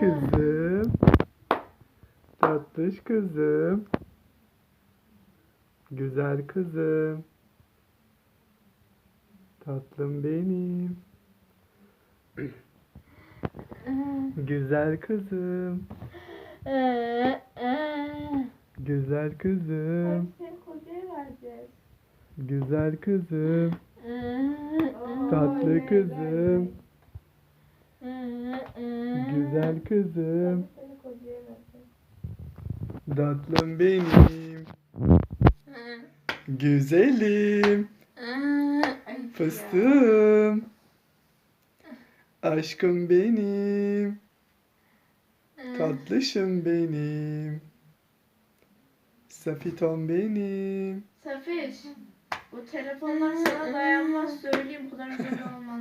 Kızım. Tatlış kızım. Güzel kızım. Tatlım benim. Güzel kızım. Güzel kızım. Güzel kızım. Tatlı kızım. Güzel kızım. Tatlım benim. Güzelim. Fıstığım. Aşkım benim. Tatlışım benim. Safitom benim. Safiş. Bu telefonlar sana dayanmaz söyleyeyim bu kadar güzel olmana.